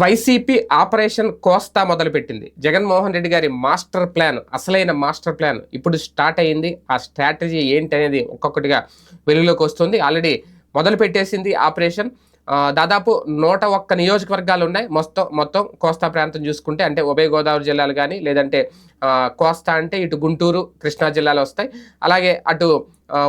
YCP operation కోస్తా మొదలుపెట్టింది. జగన్మోహన్ రెడ్డి గారి master plan అసలైన మాస్టర్ ప్లాన్ ఇప్పుడు స్టార్ట్ అయ్యింది. ఆ స్ట్రాటజీ ఏంటి అనేది ఒక్కొక్కటిగా వెలుగులోకి వస్తుంది. ఆల్రెడీ మొదలు పెట్టేసింది ఆపరేషన్ దాదాపు నూట ఒక్క నియోజకవర్గాలు ఉన్నాయి. మొత్తం మొత్తం కోస్తా ప్రాంతం చూసుకుంటే అంటే ఉభయ గోదావరి జిల్లాలు కానీ లేదంటే కోస్తా అంటే ఇటు గుంటూరు కృష్ణా జిల్లాలు వస్తాయి. అలాగే అటు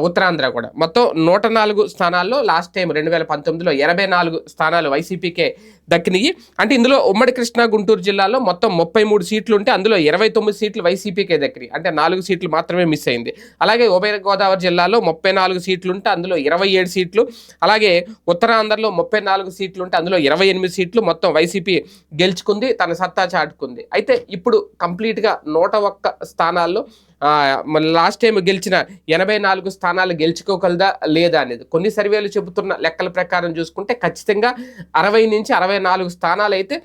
ఉత్తరాంధ్ర కూడా. మొత్తం నూట నాలుగు స్థానాల్లో లాస్ట్ టైం రెండు వేల పంతొమ్మిదిలో ఎనభై నాలుగు స్థానాలు వైసీపీకే దక్కినాయి అంటే ఇందులో ఉమ్మడి కృష్ణా గుంటూరు జిల్లాలో మొత్తం ముప్పై మూడు సీట్లు ఉంటే అందులో ఇరవై తొమ్మిది సీట్లు వైసీపీకే దక్కినాయి అంటే నాలుగు సీట్లు మాత్రమే మిస్ అయింది. అలాగే ఉభయ గోదావరి జిల్లాలో ముప్పై నాలుగు సీట్లు ఉంటే అందులో ఇరవై ఏడు సీట్లు. అలాగే ఉత్తరాంధ్రలో ముప్పై నాలుగు సీట్లు ఉంటే అందులో ఇరవై ఎనిమిది సీట్లు మొత్తం వైసీపీ గెలుచుకుంది తన సత్తా చాటుకుంది. అయితే ఇప్పుడు కంప్లీట్గా నూట ఒక్క స్థానాల్లో లాస్ట్ టైం గెలిచిన ఎనభై నాలుగు స్థానాలు గెలుచుకోగలదా లేదా అనేది. కొన్ని సర్వేలు చెబుతున్న లెక్కల ప్రకారం చూసుకుంటే ఖచ్చితంగా అరవై నుంచి అరవై నాలుగు స్థానాలు అయితే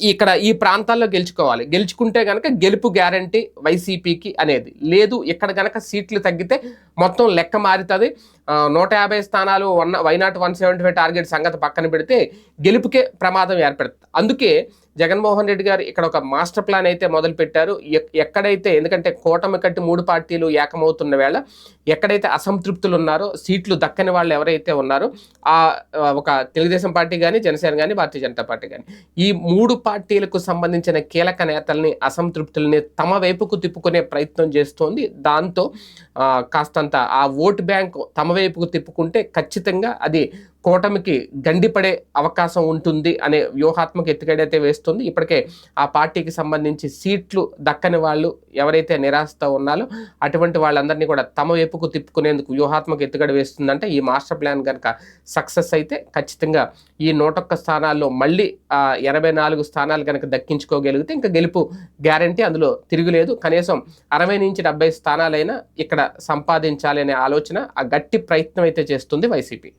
ఇక్కడ ఈ ప్రాంతాల్లో గెలుచుకోవాలి. గెలుచుకుంటే కనుక గెలుపు గ్యారంటీ వైసీపీకి అనేది. లేదు ఇక్కడ కనుక సీట్లు తగ్గితే మొత్తం లెక్క మారుతుంది. నూట యాభై స్థానాలు one why not one seventy five target సంగతి పక్కన పెడితే గెలుపుకే ప్రమాదం ఏర్పడుతుంది. అందుకే జగన్మోహన్ రెడ్డి గారు ఇక్కడ ఒక మాస్టర్ ప్లాన్ అయితే మొదలుపెట్టారు. ఎక్- ఎక్కడైతే ఎందుకంటే కూటమి కట్టి మూడు పార్టీలు ఏకమవుతున్న వేళ ఎక్కడైతే అసంతృప్తులు ఉన్నారో సీట్లు దక్కని వాళ్ళు ఎవరైతే ఉన్నారో ఆ, ఒక తెలుగుదేశం పార్టీ కానీ జనసేన కానీ భారతీయ జనతా పార్టీ కానీ ఈ మూడు పార్టీలకు సంబంధించిన కీలక నేతల్ని అసంతృప్తుల్ని తమ వైపుకు తిప్పుకునే ప్రయత్నం చేస్తోంది. దాంతో కాస్తంత ఆ ఓటు బ్యాంక్ తమ వైపుకు తిప్పుకుంటే ఖచ్చితంగా అది కూటమికి గండిపడే అవకాశం ఉంటుంది అనే వ్యూహాత్మక ఎత్తుగడైతే వేస్తుంది. ఇప్పటికే ఆ పార్టీకి సంబంధించి సీట్లు దక్కని వాళ్ళు ఎవరైతే నిరాశతో ఉన్నారో అటువంటి వాళ్ళందరినీ కూడా తమ వైపుకు తిప్పుకునేందుకు వ్యూహాత్మక ఎత్తుగడ వేస్తుందంటే ఈ మాస్టర్ ప్లాన్ కనుక సక్సెస్ అయితే ఖచ్చితంగా ఈ నూటొక్క స్థానాల్లో మళ్ళీ ఆ ఎనభై నాలుగు స్థానాలు కనుక దక్కించుకోగలిగితే ఇంకా గెలుపు గ్యారంటీ అందులో తిరుగులేదు. కనీసం అరవై నుంచి డెబ్బై స్థానాలైనా ఇక్కడ సంపాదించాలి అనే ఆలోచన ఆ గట్టి ప్రయత్నం అయితే చేస్తుంది వైసీపీ.